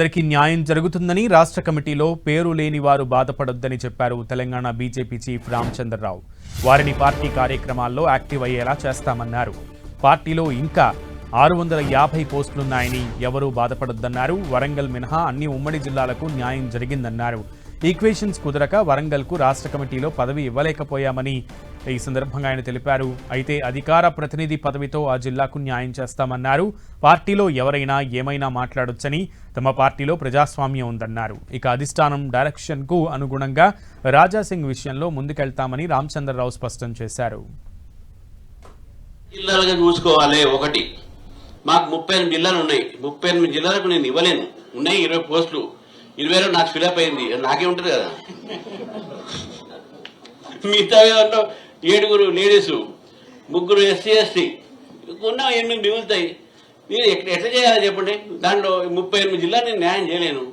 అందరికీ న్యాయం జరుగుతుందని రాష్ట్ర కమిటీలో పేరు లేని వారు బాధపడొద్దని చెప్పారు తెలంగాణ బీజేపీ చీఫ్ రామచంద్రరావు. వారిని పార్టీ కార్యక్రమాల్లో యాక్టివ్ అయ్యేలా చేస్తామన్నారు. పార్టీలో ఇంకా ఆరు వందల యాభై పోస్టులున్నాయని ఎవరూ బాధపడొద్దన్నారు. వరంగల్ మినహా అన్ని ఉమ్మడి జిల్లాలకు న్యాయం జరిగిందన్నారు. ఈక్వేషన్స్ కుదరక వరంగల్కు రాష్ట్ర కమిటీలో పదవి ఇవ్వలేకపోయామని ఈ సందర్భంగా ఆయన తెలిపారు. అయితే అధికార ప్రతినిధి పదవితో ఆ జిల్లాకు న్యాయం చేస్తామన్నారు. పార్టీలో ఎవరైనా ఏమైనా మాట్లాడొచ్చని తమ పార్టీలో ప్రజాస్వామ్యం ఉందన్నారు. ఇక అధిష్టానం డైరెక్షన్కు అనుగుణంగా రాజాసింగ్ విషయంలో ముందుకెళ్తామని రామచంద్రరావు స్పష్టం చేశారు. జిల్లాలుగా చూసుకోవాలి ఒకటి. మాకు ముప్పై ఎనిమిది జిల్లాలు ఉన్నాయి. ముప్పై ఎనిమిది జిల్లాలకు నేను ఇవ్వలేను. ఉన్నాయి ఇరవై పోస్టులు. ఇరవై రెండు నాకు ఫిలప్ అయింది. నాకే ఉంటుంది కదా. మిగతా ఏమన్నా ఏడుగురు లేడీస్ ముగ్గురు ఎస్సీ ఎస్టీ ఉన్న ఎనిమిది మిగులుతాయి. మీరు ఎట్లా ఎట్లా చేయాలి చెప్పండి. దాంట్లో ముప్పై ఎనిమిది జిల్లా నేను న్యాయం చేయలేను.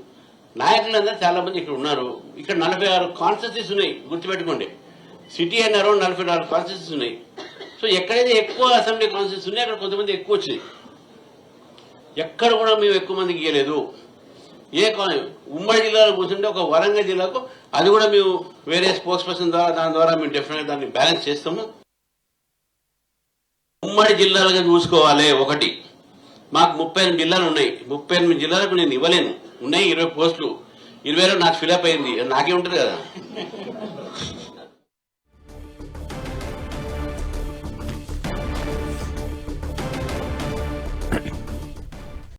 నాయకులందరూ చాలా మంది ఇక్కడ ఉన్నారు. ఇక్కడ నలభై ఆరు కాన్స్టిట్యూన్సీస్ ఉన్నాయి. గుర్తుపెట్టుకోండి. సిటీ అండ్ అరౌండ్ నలభై నాలుగు కాన్స్టిట్యూన్సీస్ ఉన్నాయి. సో ఎక్కడైతే ఎక్కువ అసెంబ్లీ కాన్స్టిట్యూన్స్ ఉన్నాయి అక్కడ కొంతమంది ఎక్కువ వచ్చినాయి ఎక్కడ కూడా మేము ఎక్కువ మందికి ఇవ్వలేదు ఏ ఉమ్మడి జిల్లాలో కూర్చుంటే ఒక వరంగల్ జిల్లాకు అది కూడా మేము వేరే స్పోర్ట్స్ పర్సన్ ద్వారా దాని ద్వారా మేము డెఫినెట్గా దాన్ని బ్యాలెన్స్ చేస్తాము. ఉమ్మడి జిల్లాలుగా చూసుకోవాలి ఒకటి. మాకు ముప్పై ఎనిమిది జిల్లాలు ఉన్నాయి. ముప్పై ఎనిమిది జిల్లాలకు నేను ఇవ్వలేను. ఉన్నాయి ఇరవై పోస్టులు. ఇరవై నాకు ఫిలప్ అయింది. నాకే ఉంటుంది కదా?